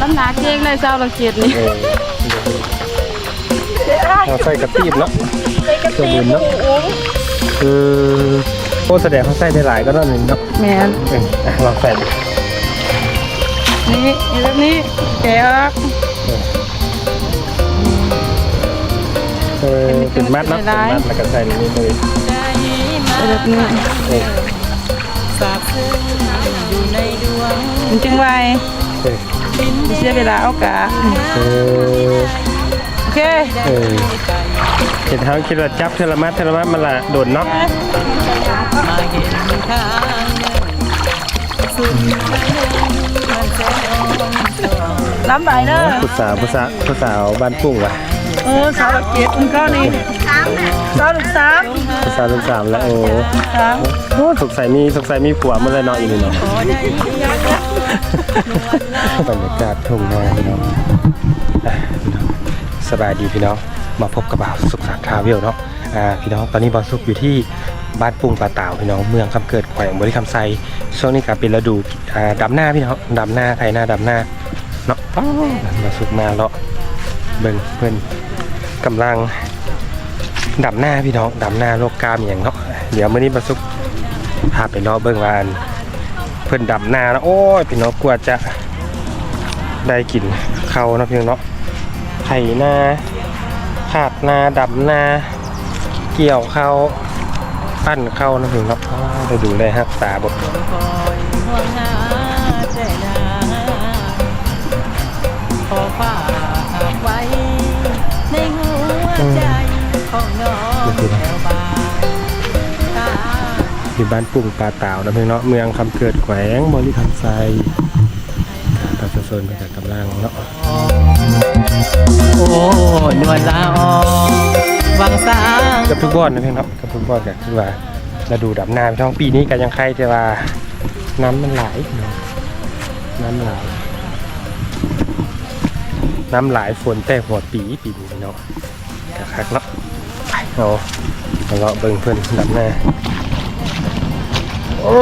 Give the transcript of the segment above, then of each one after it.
น้ำหนักเองเลยสาวหลักเจ็ดนี่เออเราใส่กระตีบเนาะกระตีหมูอุ้งคือโอ้แสดงเขาใส่ได้หลายก็นั่นเองเนาะแมนเอออะลองใส่ดูนี่แบบนี้แกะออกเออเป็นมัดเนาะเป็นมัดแล้วก็ใส่ในนี้เลยแบบนี้เออ มันจึงไวเออเสียเวลาเอากะเออโอเคเออเห็นเขาคิดว่าจับเทอละมัดเทอละมัดมันละโดนเนาะล้ำไปเด้อผู้สาวผู้สาวผู้สาวบ้านพุ่งว่ะเออสาวหลักเจ็ดมันก็นี่สาวหลักสามผู้สาวรุ่นสามแล้วโอ้สามโหสงสัยมีสงสัยมีผัวเมื่อไรเนาะอีกหนี่งเนาะ บรรยากาศทุ่งนาพี่น้องสบายดีพี่น้องมาพบกับบ่าวสุขสันต์ทราเวลเนาะอ่าพี่น้องตอนนี้บ่าวสุขอยู่ที่บ้านปุงป่าเต่าพี่น้องเมืองคำเกิดแขวงบริคำไซช่วงนี้ก็เป็นฤดูอ่าดำหน้าพี่น้องดำหน้าไทยหน้าดำหน้าเนาะบ่าวสุขมาเลาะเบิ่งเพิ่นกำลังดำหน้าพี่น้องดำหน้าโลกกามอย่างเนาะเดี๋ยวมื้อนี้บ่าวสุขพาไปเลาะเบิ่งว่าน พิ่นดำนาแล้วโอ้ยพี่น้องกลัวจะได้กินเขานะพี่น้องเนาะไถนาขาดนาดำนา เกี่ยวข้าวปั้นข้าวนะพี่น้องเนาะได้ดูได้รักษาบทอ ยู่บ้านปุ่งปลาเต่าเนาะพี่น้องเนาะเมืองคำเกิดแขวงบริคำไซประชาชนเป็นกำลังเนาะโอ้นวลละออวังสางกับทุกบอนนะพี่น้องเนาะกับทุกบอนก็คือว่าฤดูดำนาพี่น้องปีนี้ก็ยังใครแต่ว่าน้ำมันไหลายพี่น้องน้ำไหลายน้ำหลายฝนแต่หัวปีปีนี้เนาะกะคักเนาะไปเอาเอาเลาะเบิ่งเพื่อนดับหน้า โอ้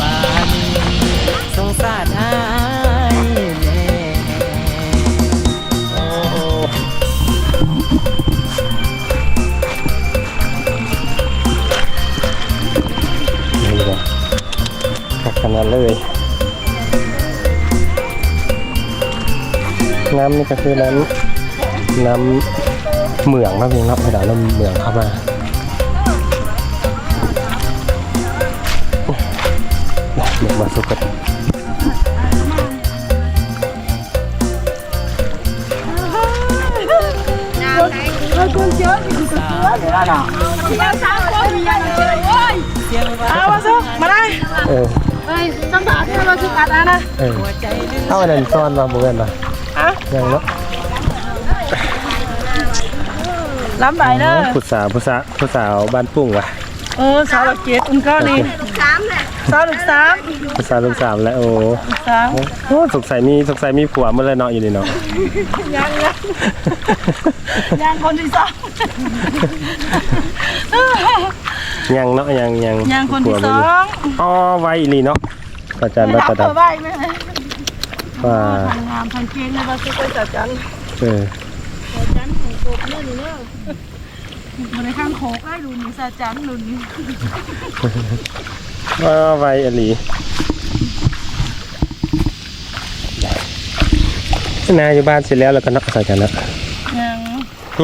ปานีสงสารอายแน่โอ้นี่เลยคักขนาดเลย น้ำนี่ก็คือน้ำน้ำ เหมืองนะพี่เนาะกระดาษน้ำเหมืองเข้ามาเดี๋ยวมาสุกกันเราคนเยอะอยู่กับตัวเดี๋ยวน่ะเราสามคนมีอย่างเดียวโอ้ยเสียงว่าเอามาซุมาได้เออเฮ้ยต้องถามที่เราคือกัดนะเออหัวใจดื้อเข้าอันนั้นซ่อนมาเบื่อนปะอะยังเนาะ ล้ำไปเด้อผู้สาวผู้สาวผู้สาวบ้านปุ้งวะเออสาวหลักเจ็ดมันก็นี่สามแหละสาวหลักสามผู้สาวรุ่นสามแล้วโอ้สามโอ้สงสัยมีสงสัยมีผัวเมื่อไรเนาะอยู่นี่เนาะยังยังยังคนที่สองยังเนาะยังยังยังคนที่ผัวสบ่อมีงอ๋อไว้อีหลีเนาะอาจารย์รัตเอาดาเปิดไว้ไหมว่าทำงานทำเก่งเลยว่าคือไปจัดการเออ จันของโกบเนี่นเนอะมาในข้างโคกได้ดูนี่ซาจันดูนี่ว่าไวอลีนาอยู่บ้านเสร็จแล้วแล้วก็นาะอาจารย์เนะยัง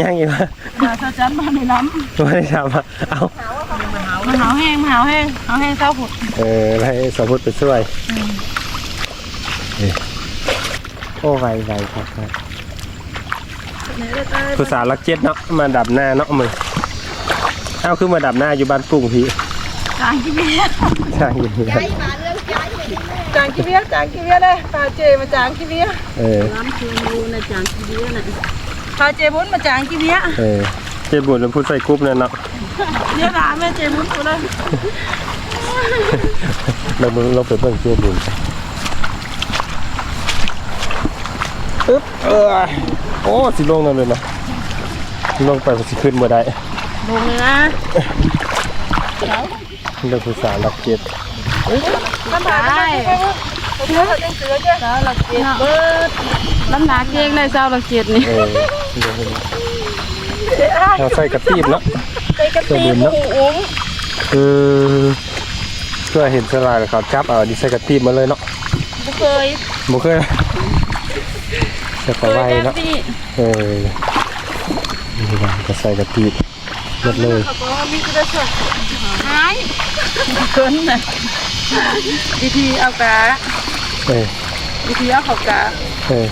ยังอีกวะมาซาจันมาในน้ไม่ได้ำอะเอามาหาวแห้งมาหาวแห้งหาวแห้งเศร้าผุดเออให้สมพุทธไปช่วยโอ้ไวไวครับครับ ผู้สาวรักเจ็ดเนาะมาดับหน้าเนาะมึงเอ้าคือมาดับหน้าอยู่บ้านกุ้งพี่จางกิเบียใช่อยู่นี่ครับจางกิเบียจางกิเบียเลยพาเจมาจางกิเบียเออน้ำคือมูนะจางกิเบียน่ะพาเจบุญมาจางกิเบียเออเจ็บบุญแล้วพูดใส่กรุ๊ปเนี่ยเนาะเดี๋ยวด่าแม่เจบุญกูเลยเราเบิ่งเราไปเบิ่งเจ็บบุญปึ๊บเออ โอ้สิลงนั่นเลยนะลงไปมันสิขึ้นมาได้ลงเลยนะเรื่องผู้สาวรักเจ็ดได้เนื้อจังเสือจ้ะสาวหลักเกียรติเบิดน้ำหนักเองได้สาวหลักเกียรตินี่เออเดี๋ยวเราใส่กระตีบเนาะใส่กระตีบอุ้งคือเพื่อเห็นสลายแล้วเขาจับเอาดิใส่กระตีบมาเลยเนาะบ่เคยบ่เคย จะเคตะยไว้แบบเนาะนี้เออนี่ว่าก็ใส่กระตีบหมดเลยหายเกินน่ะวิธีเอากะเออวิธีเอาเขากะเออ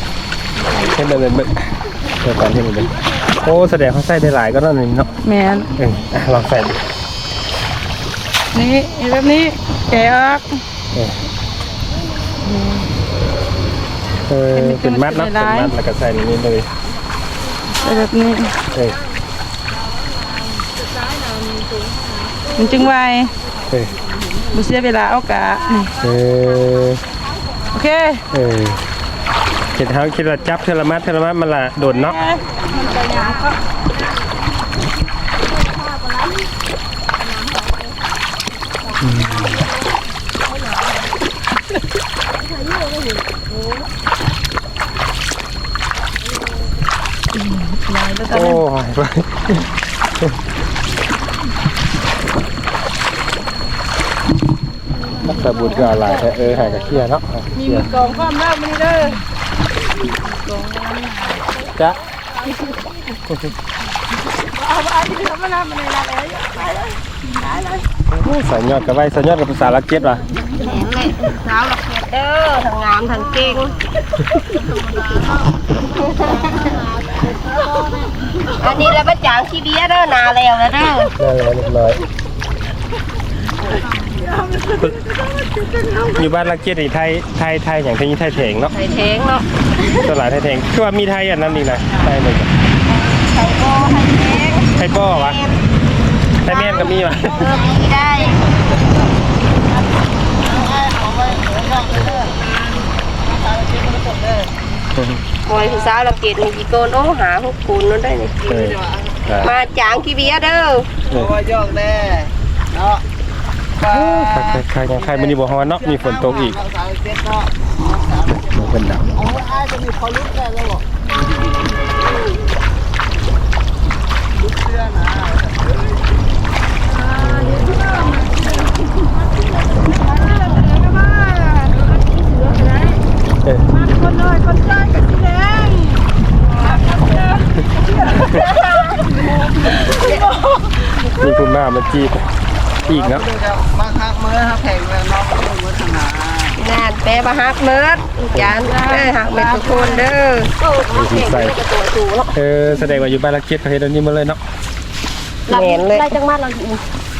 เห็นเลยเบิ่งเดี๋ยวก่อนเห็นเลยโอ้แสดงเขาใส่ได้หลายก็นั่นนี่เนาะแม่นเอออะลองใส่ดูนี่แบบนี้แกะออก เออเป็นมัดเนาะเป็นมัดแล้วก็ใส่ในนี้เลยใส่แบบนี้เออมันจึงไวเออบ่เสียเวลาเอากะนี่เออโอเคเออเห็นเขาคิดว่าจับเทอละมัดเทอละมัดมันละโดดเนาะมันก็ยางก็ โอ้ยนักตะบุญก็อะไรแต่เออหายกับเคียเนาะมีเคียมีกองความลับมันนี่เด้อจ๊ะเอาไปเอาที่ทำมาแล้วมันนี่ละแล้วไปเลยสายยอดกับไว้สายยอดกับภาษาลักเก็ตว่ะแหงเลยสาวหลักเกียรติ เด้อทั้งงามทั้งเก่งอันนี้แล้วเป็นจางขี้เบียเด้อนาแล้วแล้วเด้อได้แล้วเรียบร้อยอยู่บ้านลักเก็ตนี่ไทยไทยไทยอย่างที่นี่ไทยแถงเนาะใส่เทงเนาะตัวหลายไทยแถงคือว่ามีไทยอันนั้นนี่นะไทยเลยใส่โบใส่เทงไทยป้อวะไทยแม่นก็มีวะเออมีได้ มวยผู้สาวหลักเกียรตินี่กี่โกนโอ้หาหกคูณนั่นได้นี่เออได้มาจางขี้เบียเด้อเออว่าโยกแน่เนาะใครใครยังใครมันอยู่บ่ฮอนเนาะมีฝนตกอีกสาวเจ็ดเนาะมันเป็นดับโอ้ยอ้ายจะมีพอลุกได้แล้วบ่ลุกเสื้อนะ เออ คนน้อยคนใต้กับสีแดง มีคุณมามา จีบอีกเนาะเดี๋ยวจะมาคักมือฮักแข่งแล้วเนาะมือธนางานแปรมาหักเมิดจานเด้อหักเม็ดทุกคนเด้อมีใส่ตัวสูงเนาะเออแสดงว่าอยู่บ้านลักเก็ตเขาเฮ็ดอันนี้มาเลยเนาะแหนเลยได้จังมาเราอยู่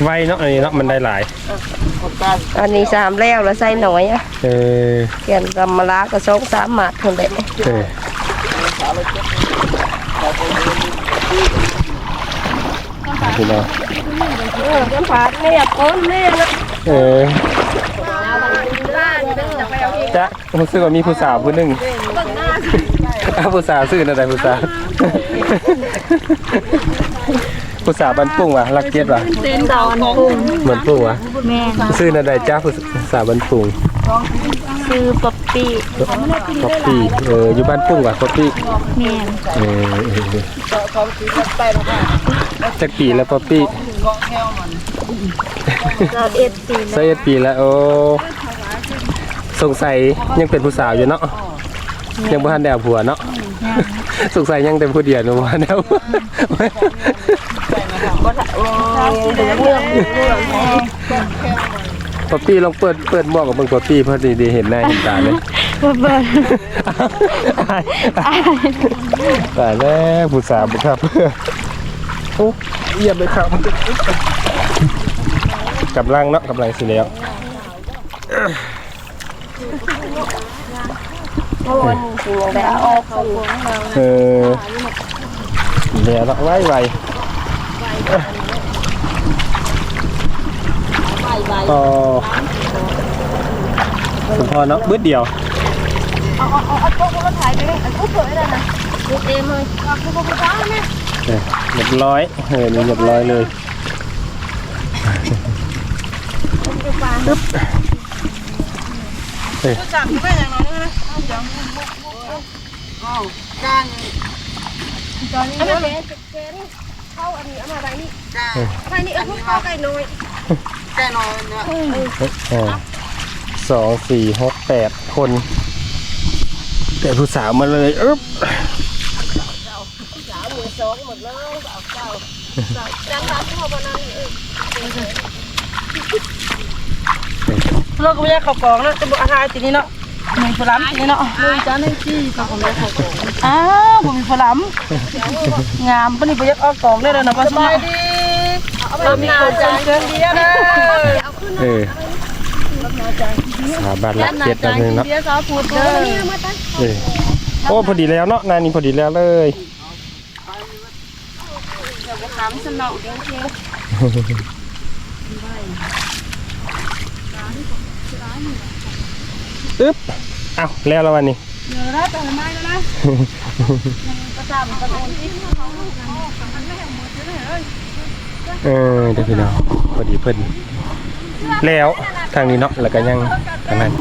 ไวเนาะอันนี้เนาะมันได้หลาย อันนี้สามแล้วแล้วใส่หน่อยอะเออเขียนกำมะลากระซงสามหมัดคนเด็ดเออพี่น้อง เออจำผาดเนี่ยก้นเนี่ยนะเออจ๊ะรู้สึกว่ามีผู้สาวผู้หนึ่งอ้าวผู้สาวซื้อนะแต่ผู้สาวผู้สาวบันปุ่งว่ะรักเก็ตว่ะเต้นดอนปุงเหมือนปุ้งว่ะซื้อนะใดจ้าผู้สาวบันปุ่ง ซื้อป๊อปปี้ป๊อปปี้เอออยู่บ้านปุ้งว่ะป๊อปปี้แม่เออเออเออจักปีแล้วป๊อปปี้เราเอ็ดปีใส่เอ็ดปีแล้วโอ้สงสัยยังเป็นผู้สาวอยู่เนาะยังบ่ทันได้เอาผัวเนาะสงสัยยังแต่ผู้เดียวเนาะบ่ทันได้เอาผัวเดือดเนื้อเนื้อ ป๊อปปี้ลองเปิดเปิดหมวกกับเบิ่งป๊อปปี้เพื่อสิได้เห็นหน้าเห็นตาเลยเบิร์เบิร์ตายแล้วผู้สาวบุครับโอ้เยี่ยมเลยครับกำลังเนาะกำลังสิแล้วเมื่อวันสิ่งอย่างไรออกสูงเออเดี๋ยวเนาะไว้ไว อ๋อคุณพ่อเนาะบึ้ดเดียวเอาเอาเอาเอาโต๊ะมาถ่ายไปเลยเอาเผยเลยนะเต็มเลยเอาคุณพ่อคุณพ่อแม่เออเรียบร้อยเออนี่เรียบร้อยเลยปึ๊บเอ้ยจับไม่อย่างน้อยนะเอามาแกนแกนเข้าอันนี้เอามาไรนี่ไปนี่เอาพวกเข้าไก่น้อย อ่าสองสี่หกแปดคนแต่ผู้สาวมาเลยอึ๊บจังรับเข้าบนนั้นเออเราก็ไม่ได้เข้ากองแล้วจะบอกอาหารทีนี้เนาะมีผลไม้ทีนี้เนาะเลยจ้าในที่ก็ผมได้เข้ากองอ้าวผมมีผลไม้งามปะนี่ไปยักออกกองได้แล้วนะป้าสบายดี เรามีคนใจเกินเดียวนะเอาขึ้นเออสาบันลักเจ็ดนะเพิ่งเนาะเดียวสาวพูดเด้ออโอ้พอดีแล้วเนาะนานนี้พอดีแล้วเลยถามสนองเดียวเชียวอึ๊บเอ้าวแล้วแล้ววันนี้เดี๋ยวนะแต่ไม่แล้วนะประจำประจำที่ เออเดี๋ยวพี่น้องพอดีเพิ่นแล้วทางนี้เนาะแล้วก็ยังทางนั้น